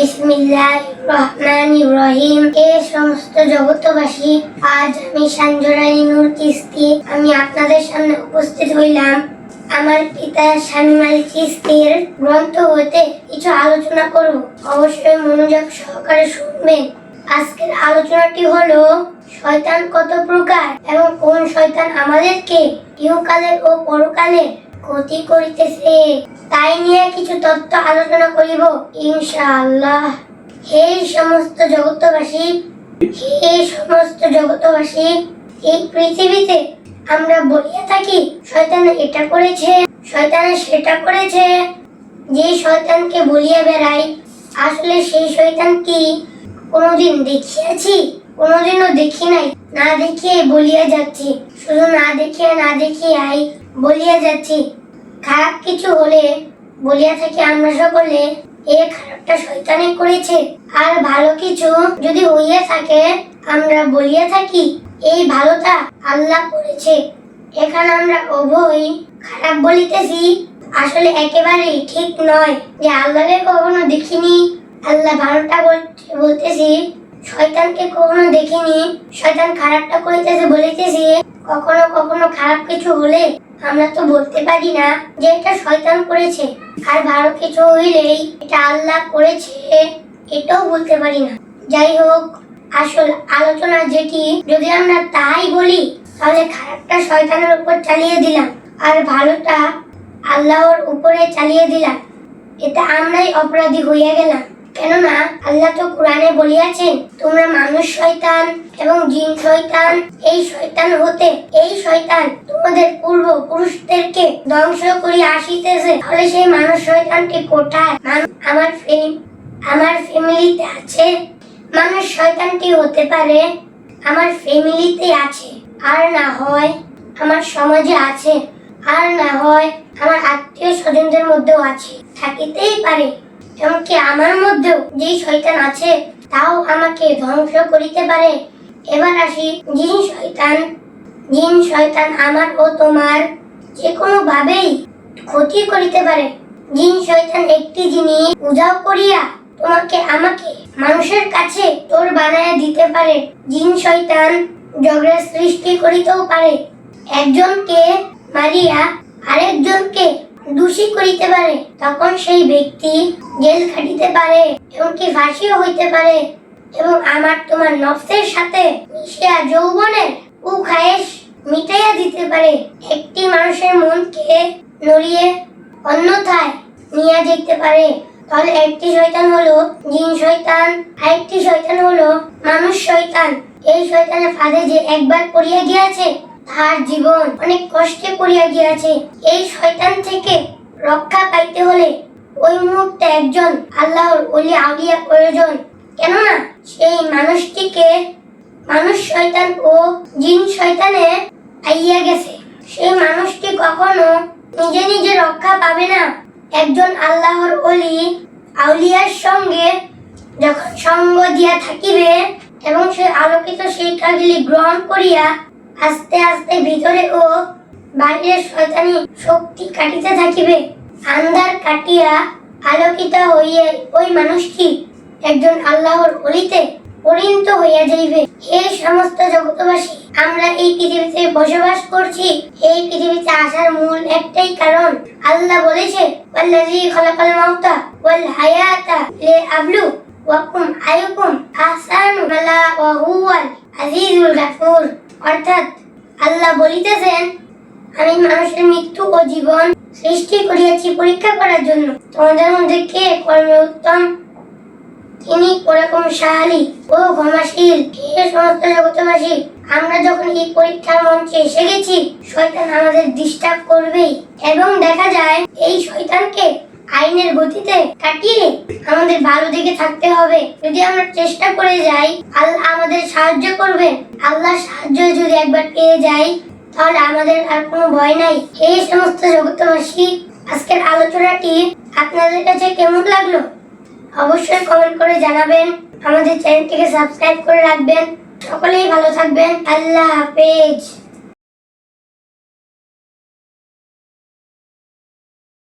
বিসমিল্লাহ রহমান রহিম। এ সমস্ত জগতবাসী আজ আমি সঞ্জরানী নূর কিস্তি। আমি আপনাদের সামনে উপস্থিত হইলাম। আমার পিতা শামীম আলী চিস্তির গ্রন্থ হতে কিছু আলোচনা করব। অবশ্যই মনোযোগ সহকারে শুনবেন। আজকের আলোচনাটি হলো, শয়তান কত প্রকার এবং কোন শয়তান আমাদেরকে ইহকালের ও পরকালে ক্ষতি করিতেছে? তাই নিয়ে কিছু তথ্য আলোচনা করিব, ইনশাআল্লাহ। হে সমস্ত জগতবাসী হে সমস্ত জগতবাসী এই পৃথিবীতে আমরা বলিয়া থাকি, শয়তান এটা করেছে, শয়তান সেটা করেছে। যে শয়তানকে বলিয়া বেড়াই, আসলে সেই শয়তান কি? কোনোদিন দেখিয়াছি, কোনোদিনও দেখি নাই, না দেখিয়ে বলিয়া যাচ্ছি। শুধু না দেখিয়ে না দেখিয়াই বলিয়া যাচ্ছি। খারাপ কিছু হলে বলিয়া থাকি আমরা সকলে এ খারাপটা শয়তানে করেছে? আর ভালো কিছু যদি হইয়া থাকে, আমরা বলিয়া থাকি, এই ভালোটা আল্লাহ করেছে। এখানে আমরা উভয় খারাপ বলিতেছি। আসলে একেবারেই ঠিক নয় যে আল্লাহকে কখনো দেখিনি। আল্লাহ ভালোটা বলতে, বলতেছি, শয়তানকে কখনো দেখিনি। শয়তান খারাপটা করিতেছে বলিতেছি। কখনো কখনো খারাপ কিছু হলে আমরা তো বলতে পারি না যে এটা শয়তান করেছে। আর ভালো কিছু হইলেই এটা আল্লাহ করেছে, এটাও বলতে পারি না। যাই হোক, আসল আলোচনা যেটি, যদি আমরা তাই বলি, তাহলে খারাপটা শয়তানের উপর চালিয়ে দিলাম, আর ভালোটা আল্লাহর উপরে চালিয়ে দিলাম। এটা আমরাই অপরাধী হইয়া গেলাম। কেননা আল্লাহ তো কোরআনে বলিয়াছেন, তোমরা মানুষ শয়তান এবং জিন শয়তান। এই শয়তান হতে, এই শয়তান তোমাদের পূর্ব পুরুষদেরকে ধ্বংস করিয়া আসিতেছে। তাহলে সেই মানুষ শয়তানটি কোথায়? আমার আমার ফ্যামিলিতে আছে। মানুষ শয়তানটি হতে পারে, আমার ফ্যামিলিতে আছে। আর না হয় আমার সমাজে আছে। আর না হয় আমার আত্মীয় স্বজনদের মধ্যেও আছে। থাকিতেই পারে। এমনকি আমার মধ্যেও যেই শয়তান আছে, তাও আমাকে ধ্বংস করিতে পারে। এবার আসি, জিন শয়তান। জিন শয়তান আমার ও তোমার যে কোনো ভাবেই ক্ষতি করিতে পারে। জিন শয়তান একটি জিনিস উজাও করিয়া তোমাকে আমাকে মানুষের কাছে তোর বানায় দিতে পারে। জিন শয়তান ঝগড়া সৃষ্টি করিতেও পারে। একজনকে মারিয়া আরেকজনকে দোষী করিতে পারে, তখন সেই ব্যক্তি জেল খাটিতে পারে এমনকি ফাঁসিও হইতে পারে। এবং আমার তোমার নফসের সাথে মিশিয়া যৌবনের উখায়েশ মিটাইয়া দিতে পারে। একটি মানুষের মনকে নড়িয়ে অন্যথায় নিয়ে যেতে পারে। তাহলে একটি শয়তান হলো জিন শয়তান, আরেকটি শয়তান হলো মানুষ শয়তান। এই শয়তানের ফাঁদে যে একবার পড়িয়া গিয়াছে তার জীবন অনেক কষ্টে পড়িয়া গিয়াছে। এই শয়তান থেকে রক্ষা পাইতে হলে ওই মুহূর্তে একজন আল্লাহর ওলি আউলিয়া প্রয়োজন। কেননা সেই মানুষটিকে মানুষ শয়তান ও জিন শয়তানে আইয়া গেছে। সেই মানুষটি কখনো নিজে নিজে রক্ষা পাবে না। একজন আল্লাহর ওলি আউলিয়ার সঙ্গে যখন সঙ্গ দিয়া থাকিবে এবং সে আলোকিত শিক্ষাগুলি গ্রহণ করিয়া আস্তে আস্তে ভিতরে ও বাহিরের শয়তানি শক্তি কাটিতে থাকিবে। আন্ধার কাটিয়া আলোকিত হইয়া ওই মানুষটি একজন আল্লাহর অলিতে পরিণত হইয়া যাইবে। হে সমস্ত জগতবাসী আমরা এই পৃথিবীতে বসবাস করছি। এই পৃথিবীতে আসার মূল একটাই কারণ আল্লাহ বলেছে, ওয়াল্লাযী খালাকাল মাউতা ওয়াল হায়াতা লিআবলু ওয়াকুম আইয়ুকুম আহসানু আমালা ওয়া হুয়াল আজিজুল গাফুর। অর্থাৎ আল্লাহ বলিতেছেন, আমি মানুষের মৃত্যু ও জীবন সৃষ্টি করিয়াছি পরীক্ষা করার জন্য। তোমাদের মধ্যে কে কর্মে উত্তম? তিনি ওরকম সাহালি ও ক্ষমাশীল। হে সমস্ত জগতবাসী আমরা যখন এই পরীক্ষার মঞ্চে এসে গেছি, শয়তান আমাদের ডিস্টার্ব করবেই। এবং দেখা যায়, এই শয়তানকে আইনের গতিতে কাটিয়ে আমাদের ভালো দিকে থাকতে হবে। যদি আমরা চেষ্টা করে যাই, আল্লাহ আমাদের সাহায্য করবেন আল্লাহ সাহায্য যদি একবার পেয়ে যাই, তাহলে আমাদের আর কোনো ভয় নাই। এই সমস্ত জগতবাসী আজকের আলোচনাটি আপনাদের কাছে কেমন লাগল? অবশ্যই কমেন্ট করে জানাবেন। আমাদের চ্যানেলটিকে সাবস্ক্রাইব করে রাখবেন। সকলেই ভালো থাকবেন। আল্লাহ হাফেজ।